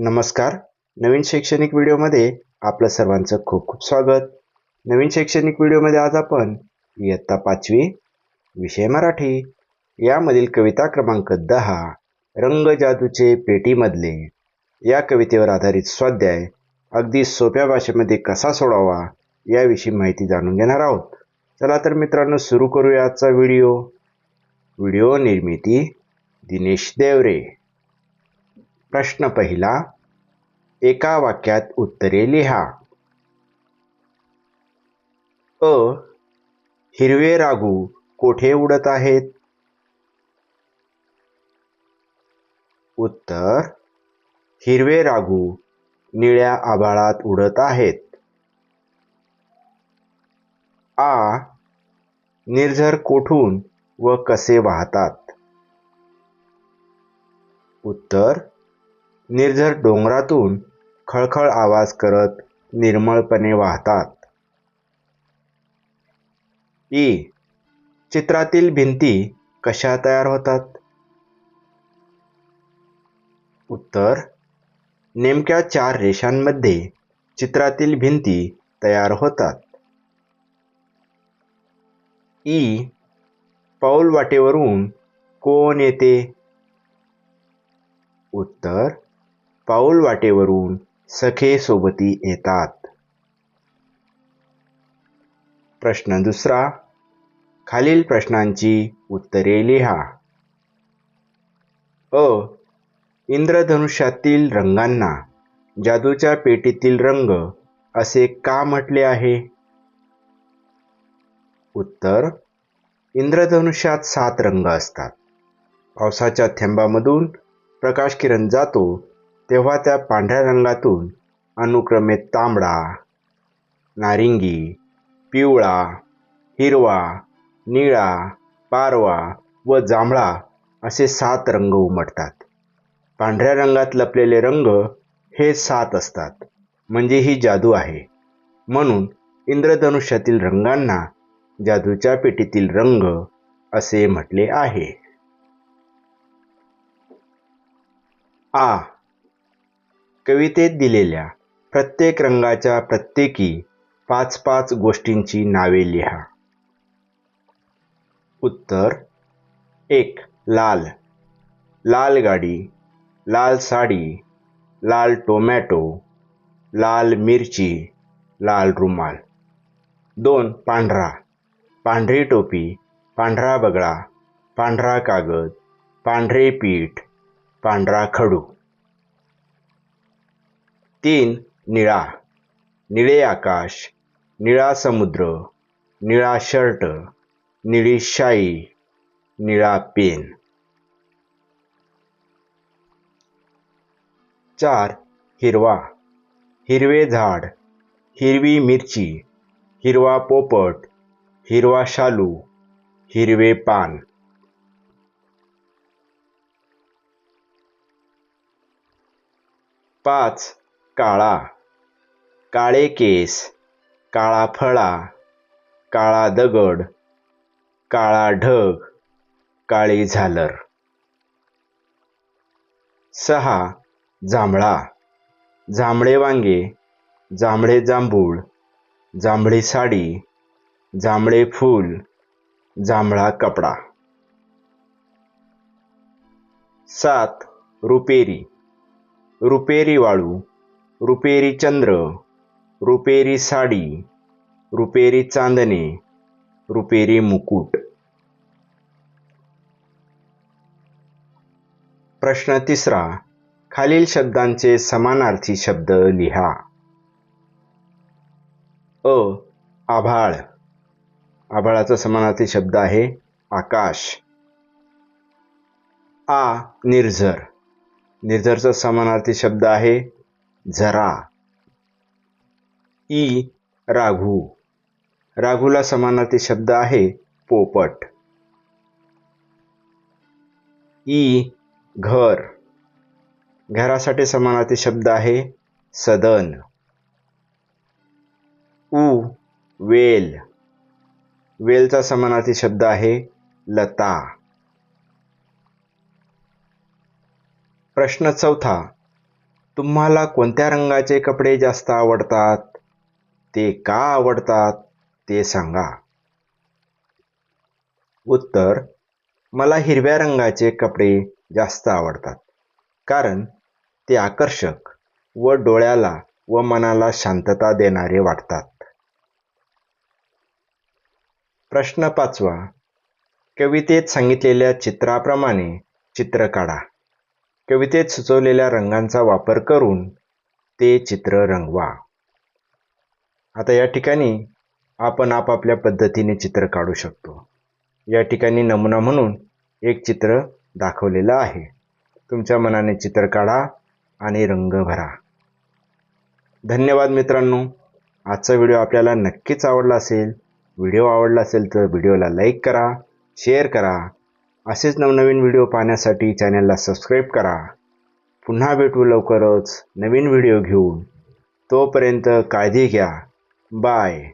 नमस्कार. नवीन शैक्षणिक व्हिडिओमध्ये आपलं सर्वांचं खूप खूप स्वागत. नवीन शैक्षणिक व्हिडिओमध्ये आज आपण इयत्ता पाचवी विषय मराठी यामधील कविता क्रमांक दहा रंग जादूचे पेटीमधले. या कवितेवर आधारित स्वाध्याय अगदी सोप्या भाषेमध्ये कसा सोडावा याविषयी माहिती जाणून घेणार आहोत. चला तर मित्रांनो सुरू करूया आजचा व्हिडिओ. व्हिडिओ निर्मिती दिनेश देवरे. प्रश्न पहिला एका वाक्यात उत्तरे लिहा. अ हिरवे रागू कोठे उडत आहेत? उत्तर हिरवे रागू निळ्या आभाळात उडत आहेत. आ निर्झर कोठून व कसे वाहतात? उत्तर निर्झर डोंगरातून खळखळ आवाज करत निर्मळपणे वाहतात. ई. चित्रातील भिंती कशा तयार होतात? उत्तर. नेमक्या चार रेषांमध्ये चित्रातील भिंती तयार होतात. ई. पाऊल वाटेवरून कोण येते? उत्तर. पाऊल वाटेवरून सखे सोबती येतात. प्रश्न दुसरा खालील प्रश्नांची उत्तरे लिहा. अ. इंद्रधनुष्यातील रंगांना जादूच्या पेटीतील रंग असे का म्हटले आहे? उत्तर इंद्रधनुष्यात सात रंग असतात. पावसाच्या थेंबामधून प्रकाश किरण जातो तेव्हा त्या पांढऱ्या रंगातून अनुक्रमे तांबडा नारिंगी पिवळा हिरवा निळा पारवा व जांभळा असे सात रंग उमटतात. पांढऱ्या रंगात लपलेले रंग हे सात असतात. म्हणजे ही जादू आहे. म्हणून इंद्रधनुष्यातील रंगांना जादूच्या पेटीतील रंग असे म्हटले आहे. आ. कवितेत दिलेल्या प्रत्येक रंगाच्या प्रत्येकी पाच पाच गोष्टींची नावे लिहा. उत्तर एक लाल. लाल गाडी लाल साडी लाल टोमॅटो लाल मिरची लाल रुमाल. दोन पांढरा. पांढरी टोपी पांढरा बगळा पांढरा कागद पांढरे पीठ पांढरा खडू. तीन निळा निळे आकाश निळा समुद्र निळा शर्ट निळी शाई निळा पेन. चार हिरवा हिरवे झाड हिरवी मिरची हिरवा पोपट हिरवा शालू हिरवे पान. पाच काळा काळे केस काळा फळा काळा दगड काळा ढग काळी झालर. सहा जांभळा जांभळे वांगे जांभळे जांभूळ जांभळी साडी जांभळे फूल जांभळा कपडा. सात रुपेरी रुपेरी वाळू रुपेरी चंद्र रुपेरी साडी रुपेरी चांदणे रुपेरी मुकुट. प्रश्न तिसरा खालील शब्दांचे समानार्थी शब्द लिहा. अ आभाळ. आभाळाचा समानार्थी शब्द आहे आकाश. आ निर्झर. निर्झरचा समानार्थी शब्द आहे झरा ई राघू. राघूला समानार्थी शब्द आहे पोपट. ई घर. घरासाठी समानार्थी शब्द आहे सदन. उ वेल. वेलचा समानार्थी शब्द आहे लता. प्रश्न चौथा. तुम्हाला कोणत्या रंगाचे कपडे जास्त आवडतात? ते का आवडतात? ते सांगा. उत्तर मला हिरव्या रंगाचे कपडे जास्त आवडतात कारण ते आकर्षक व डोळ्याला व मनाला शांतता देणारे वाटतात. प्रश्न पाचवा. कवितेत सांगितलेल्या चित्राप्रमाणे चित्र काढा. कवितेत सुचवलेल्या रंगांचा वापर करून ते चित्र रंगवा. आता या ठिकाणी आपण आपापल्या पद्धतीने चित्र काढू शकतो. या ठिकाणी नमुना म्हणून एक चित्र दाखवलेलं आहे. तुमच्या मनाने चित्र काढा आणि रंग भरा. धन्यवाद मित्रांनो. आजचा व्हिडिओ आपल्याला नक्कीच आवडला असेल व्हिडिओ आवडला असेल तर व्हिडिओला लाईक करा शेअर करा असेच नवनवीन व्हिडिओ पाहण्यासाठी चॅनलला सबस्क्राईब करा. पुन्हा भेटू लवकरच नवीन व्हिडिओ घेऊन. तोपर्यंत काळजी घ्या. बाय.